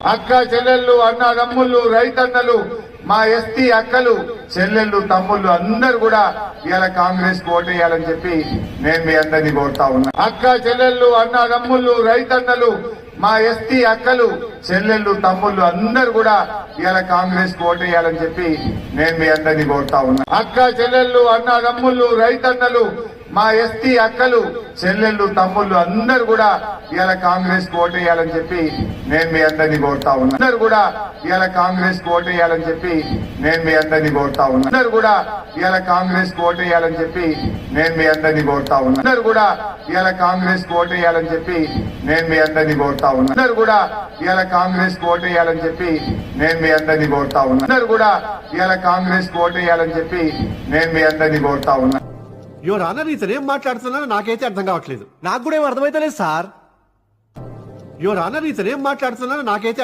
అక్క చెల్లెళ్ళు అన్నదమ్ముళ్ళు రైతన్నలు మా ఎస్టీ అక్కలు చెల్లెళ్ళు తమ్ముళ్ళు అందరు కూడా ఇవాళ కాంగ్రెస్ ఓటేయాలని చెప్పి నేను మీ అందరినీ కోరుతా ఉన్నా. అక్క చెల్లెళ్ళు అన్నదమ్ముళ్ళు రైతన్నలు మా ఎస్టీ అక్కలు చెల్లెళ్ళు తమ్ముళ్ళు అందరు కూడా ఇలా కాంగ్రెస్ ఓటేయాలని చెప్పి నేను మీ అందరినీ కోరుతా ఉన్నా. అక్క చెల్లెళ్ళు అన్న తమ్ముళ్ళు రైతన్నలు మా ఎస్టీ అక్కలు చెల్లెళ్ళు తమ్ముళ్ళు అందరు కూడా ఇలా కాంగ్రెస్ ఓటేయాలని చెప్పి నేను మీ అందరినీ కోరుతా ఉన్నా. అందరు కూడా ఇలా కాంగ్రెస్ ఓటేయాలని చెప్పి నేను మీ అందరినీ కోరుతా ఉన్నా. అందరు కూడా ఇలా కాంగ్రెస్ ఓటేయాలని చెప్పి నేను మీ అందరినీ కోరుతా ఉన్నా. అందరు కూడా ఇలా కాంగ్రెస్ ఓటేయాలని చెప్పి నేను మీ అందరినీ కోరుతా ఉన్నా. అందరు కూడా ఇలా కాంగ్రెస్ ఓటేయాలని చెప్పి నేను మీ అందరినీ కోరుతా ఉన్నా. అందరు కూడా ఇలా కాంగ్రెస్ ఓటేయాలని చెప్పి నేను మీ అందరినీ కోరుతా ఉన్నా. యువర్ ఆనర్ ఇతను ఏం మాట్లాడుతున్నారో నాకైతే అర్థం కావట్లేదు. నాకు కూడా ఏం అర్థమైతలేదు సార్. యువర్ ఆనర్ ఇతను ఏం మాట్లాడుతున్నారో నాకైతే